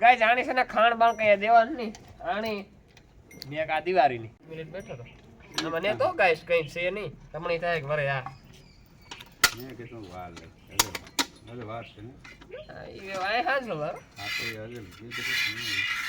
ગાય જાણે છે ને ખાણ બાણ કઈ દેવાનું નહીં. આણી. મેં એક આ દિવાળીની. મિનિટ બેઠો તો. મને તો ગાઈશ કઈ છે નહીં. તમને થાય કે વરે આ. મેં કીધું વાર લાગે હજુ હજુ વાર છે ને? આ ઈ વાય હાજર હા તો એ હજુ મેં કીધું હમ.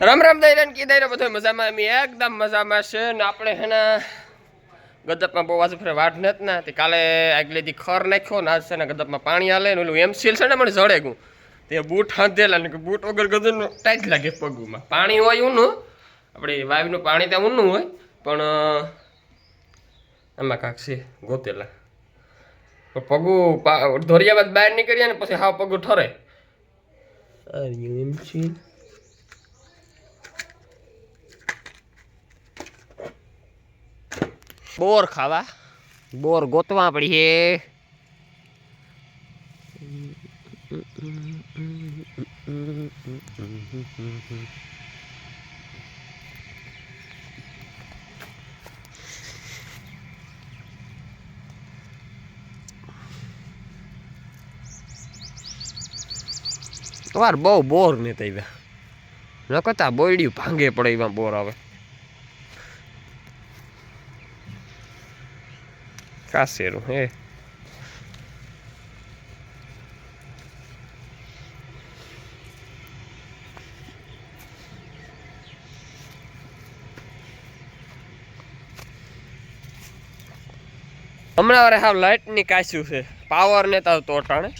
રામ રામ દૈરન કી દૈરો બધો મજામાં? અમે એકદમ મજામાં છે ને આપણે હે ને ગદપમાં બહુ વાસ ફરે વાટ નત ના, તે કાલે આગલેથી ખર નાખ્યો ને, આજ છે ને ગદપમાં પાણી આલે ને, ઓલું એમસીલ છે ને મને જડે ગયું. તે બૂટ હાંધેલા ને બૂટ વગર ગદન ટાઈટ લાગે પગુમાં. પાણી હોય ઊનું આપણે વાઈવનું પાણી ત્યાં ઊનું હોય, પણ એમાં કાંક છે ગોતેલા. પગુ પા- ધોરિયા બાદ બહાર નીકળીએ ને, પછી હાવ પગુ ઠરે. એમસીલ બોર ખાવા. બોર ગોતવા પડી છે વાર બહુ બોર ને તૈયાર નકતા બોયડ્યું ભાંગે પડે એવા બોર આવે. કાસેરું હે હમણાં વારે હાવ લાઇટની કાસ્યું છે. પાવર ને તો ટોટાણે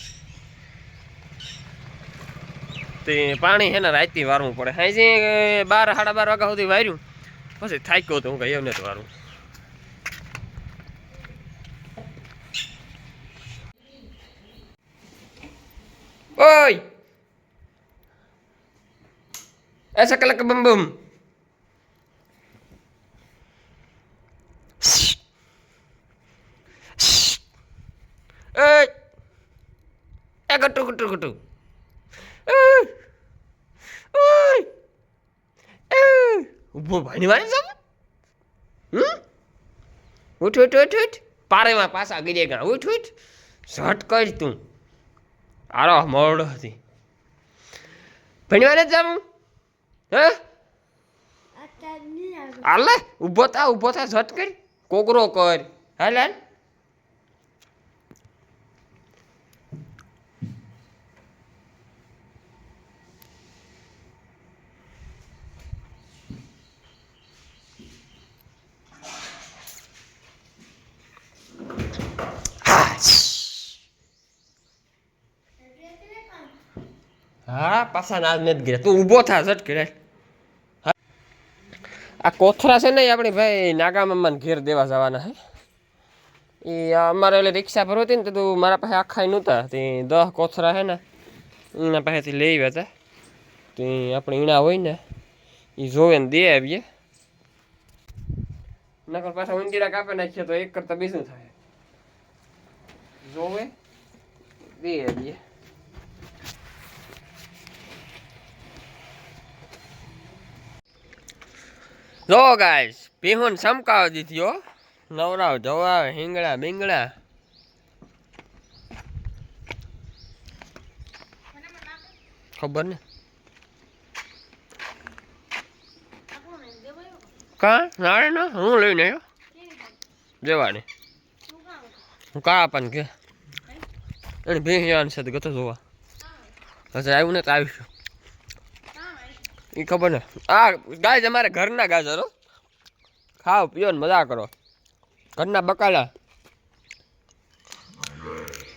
તે પાણી હે ને રાતી વારવું પડે. હાઈ બાર, સાડા બાર વાગ્યા સુધી વાર્યું. પછી થાક્યો તો હું કઈ એમને તો વારું Oi, Asa kala ka bum bum. Eh. Eh kutu kutu kutu. Eh. eh, Eh. Ubo bani eh, sama. Hmm? eh, eh, eh, eh, eh, eh, eh, eh, eh, eh, eh, eh, eh, eh આરો મોડ હતી. ભણવાને નથી હા? હે ઊભો ઊભો થા ઊભો થા ઝટ કર. કોકરો કર. હાલ હાલ. હા, પાછા ના નથી ગયા તું ઊભો થા, ઝટ કરે આ કોથરા છે ને આપણી ભાઈ નાગા મામાને ઘેર દેવા જવાના હે. એ અમારે એટલે રિક્ષા ભરવી હતી ને તો તું મારા પાસે આખા નહોતા. તે દહ કોથરા છે ને, એના પાસેથી લઈ આવ્યા હતા તે આપણે ઈણા હોય ને, એ જોવે ને દે આવીએ. નકર પાછા ઊંધીરા કાપે નાખીએ તો એક કરતા બીજું થાય. જોવે? દે આવીએ. જો ગાઈસ પીહુન સમકાવ દીધી નવરાવ જવા હિંગળા બિંગળા. ખબર ને? કા? નારે ના? હું લઈને આવ્યો? જવાની. હું કા આપણને કે? એને ભેં જવાની સાથે ગતો જોવા. હશે આવ્યું ને તો આવીશું. એ ખબર ને આ ગાય અમારે ઘરના ગાજરો ખાવ પીઓ ને મજા કરો. ઘરના બકાલા.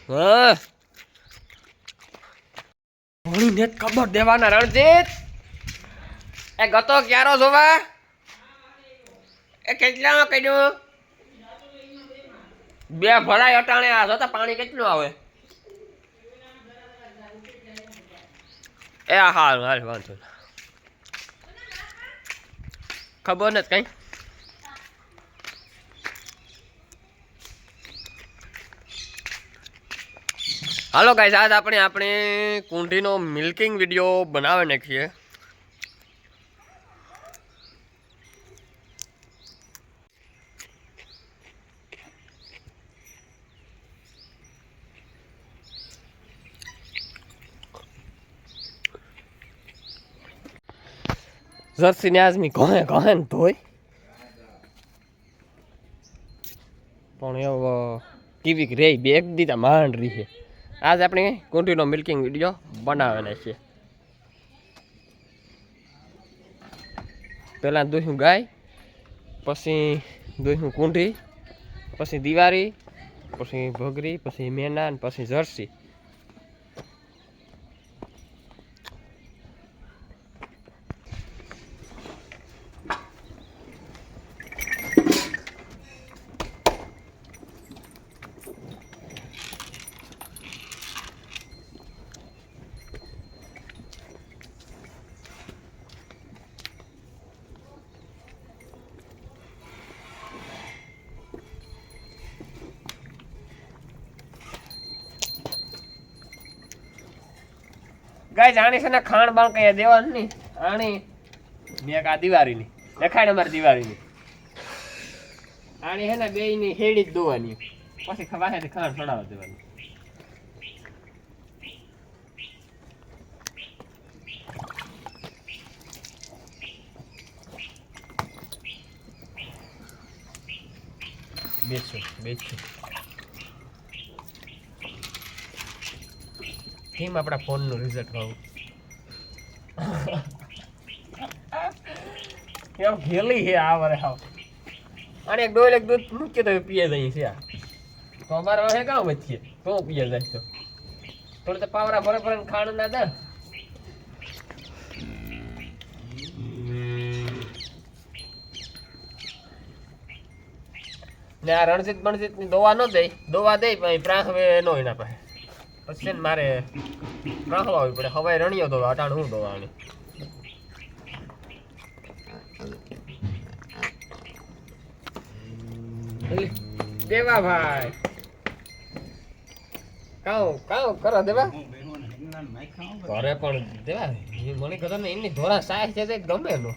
હા. હોળીને ખબર દેવાના રણજીત. એ ગતો ક્યારો જોવા એ કેટલામાં કહ્યું બે ભરાય અટાણે આ જોતા પાણી કેટલું આવે? એ હાલ હાલ, વાંધો. ખબર નથી કઈ? હાલો ગાઈસ આજ આપણે આપણે કુંઢીનો મિલ્કિંગ વીડિયો બનાવી નાખીએ જર્સીને આજમી ઘણે ઘણે ને ધોઈ. પણ એવો કેવીક રે બે, એક દીધા માંડ રહી. છે આજ આપણે કુંટીનો મિલ્કિંગ વીડિયો બનાવેલા છે. પહેલાં દોહ્યું ગાય, પછી દોહ્યું કુંઢી પછી દિવાળી, પછી ભગરી પછી મેના પછી જર્સી. જાણી છે ને ખાણ બાણ કઈ દેવાનું નહીં. આણી મેં આ દિવાળીની. દેખાડ અમારી દિવાળીની. આણી હે ને બે ની હેડી જ દોવાની. પછી ખવા છે ખાણ ચડાવવા દેવાની. બેસો બેસો. કેમ આપણા ફોનનું રિઝલ્ટ હોવું કેમ ઘેલી છે આ વરે હાવ. અને એક ડોલ એક દૂધ મૂકીએ તો પીએ જઈએ છે તો અમારે હવે કાં વચ્ચે તો પીએ જાય તો થોડું તો પાવરા ભરે ભરે ખાણ ના દે. ને આ રણજીત બણજીતની દવા ન દે. દવા દે પણ પ્રાંખ નો એના પાસે. પછી છે ને મારે રાખવા આવી પડે. હવાઈ રણિયો દો અટાણ હું દોવાની દેવા ભાઈ. કાઉ કાઉ કરો દેવા. ઘરે પણ દેવા મને કદાચ ને એની ધોરા સાય છે તે ગમે નો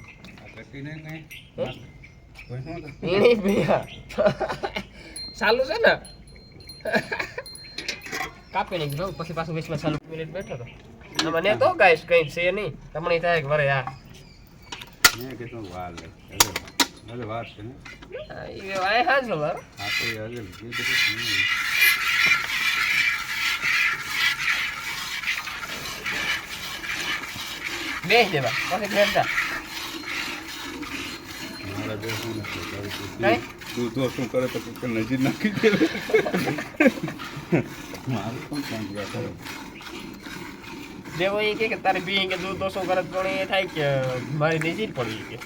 તો ચાલુ છે ને? કાપી નાખી દઉં પછી પાછું વીસમાં ચાલુ મિનિટ બેઠો તો. મને તો ગાઈશ કઈ છે નહીં. તમને થાય કે વરે આ. મેં કીધું વાર લે હજુ વાર છે ને? આ ઈ વાય હાજ વાર આ તો એ હજુ જે કીધું છે બેસ દેવા પછી બેસતા મારે બેસવું નથી તો? તું શું કરે તો નજીક નાખી દે. જેવો એ કે તારે બી કે દૂધ દોસો કરત તો પણ એ થાય કે મારી નીચી જ પડી કે.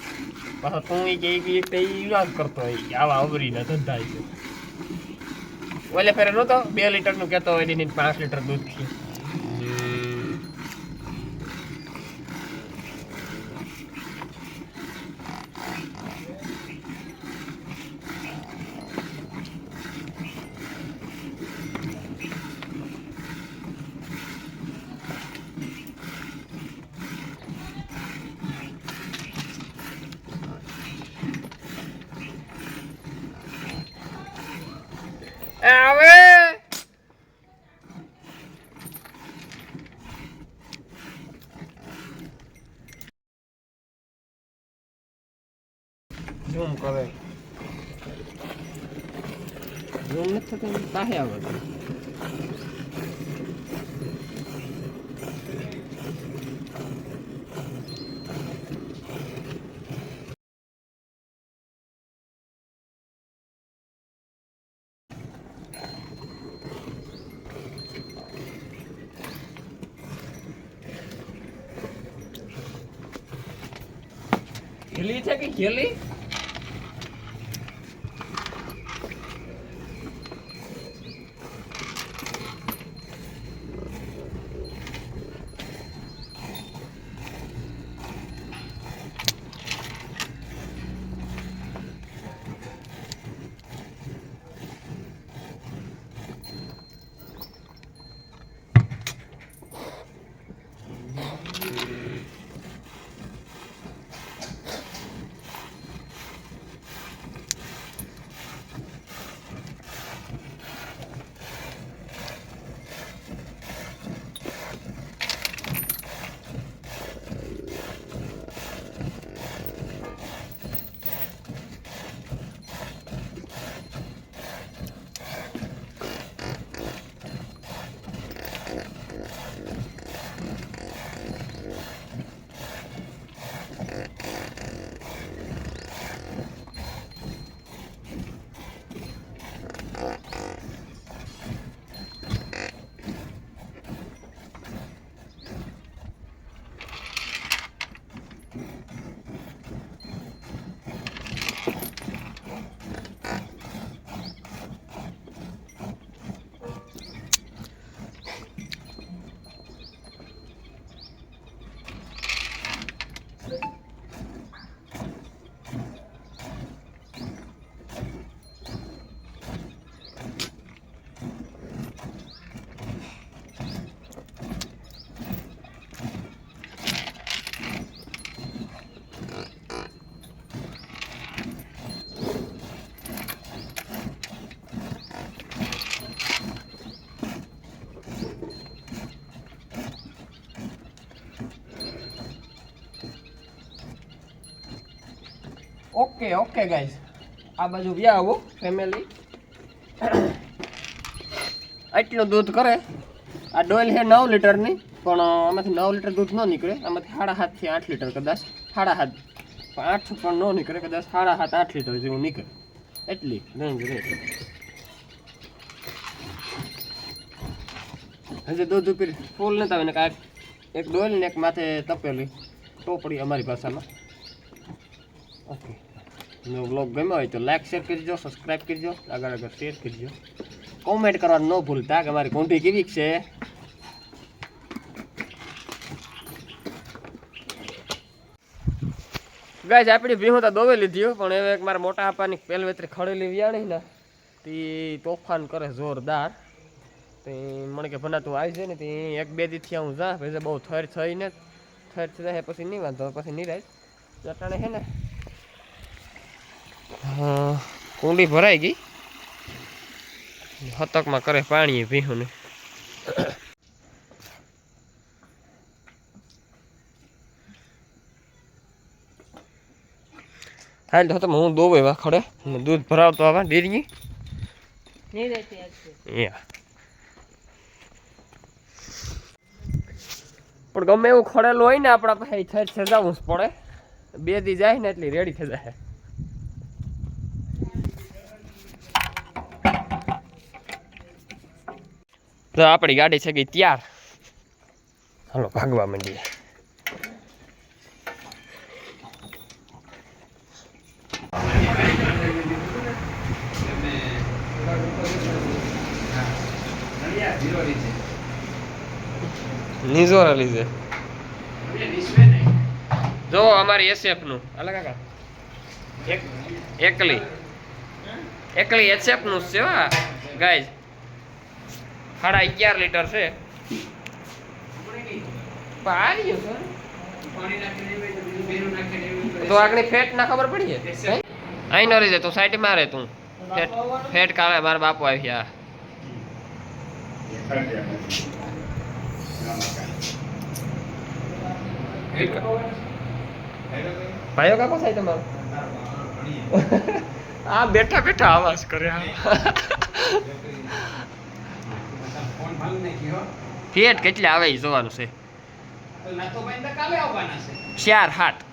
પાછો તું એ કે એક ઈ કરતો હોય કે આવા અવરીના ધંધા છે. ઓલે ફેરે નહોતો બે લીટરનું કહેતો હોય એની પાંચ લીટર દૂધથી આવે ઝૂમ કરે ઝૂમ નથી થતું પાસે આવે છે. ખેલી છે કે ખેલી ઓકે ઓકે ગાઈઝ આ બાજુ વ્યા આવો ફેમિલી આટલું દૂધ કરે. આ ડોલ છે નવ લીટરની, પણ આમાંથી નવ લીટર દૂધ ન નીકળે. આમાંથી સાડા સાતથી આઠ લીટર કદાચ. સાડા સાત. આઠ પણ ન નીકળે, કદાચ સાડા સાત, આઠ લીટર જેવું નીકળે. એટલી રેન્જ રેન્જ હજી દૂધ ઉપર ફૂલ નહોતા આવે ને કાંઈક. એક ડોલ ને એક માથે તપેલી. ટોપડી અમારી ભાષામાં. ઓકે. જો બ્લોગ ગમ્યો હોય તો લાઈક શેર કરજો સબસ્ક્રાઈબ કરજો, આગળ આગળ શેર કરજો. કોમેન્ટ કરવાનું ન ભૂલતા કે મારી કોંઠી કેવી છે? ગાય આપણી ભીહું તો દોવે લીધી પણ હવે એક મારા મોટા આપાની પેલવેતરી ખડેલી વ્યાણી ને, તે તોફાન કરે જોરદાર. તે મને કે ભના તું આવી જાય ને, તે એક બે દીથી હું જા, પછી બહુ થર થઈને થર થઈ જાય, પછી નહીં વાંધો, પછી નિરાય. જટાણે છે ને કુંડી ભરાઈ ગઈ. હતકમાં કરે પાણી ભીહું ને હાલ તો હું દોવે ખડે દૂધ ભરાવતો આવા ડેરી પણ ગમે એવું ખડેલું હોય ને આપણા પાસે થઈ સજાવવું જ પડે. બે દી જાય ને એટલી રેડી થઈ જાય. તો આપણી ગાડી છે ગઈ ત્યાર. હાલો, ભાગવા માંડીએ. નિઝોરા લીધે. જો, અમારી એસએફ અલગ કાકા. એક એકલી એકલી એસએફનું છે ગાઈઝ સાડા અગિયાર લીટર છે. તો આગળ ફેટ ના ખબર પડી અહીં ન રહી તું સાઈડ મારે તું. ફેટ ફેટ કાલે મારા બાપુ આવ્યા ભાઈઓ કાકો સાઈડ તમારો? આ બેઠા બેઠા આવાજ કરે ફેટ કેટલા આવે એ જોવાનું છે? ચાર હાથ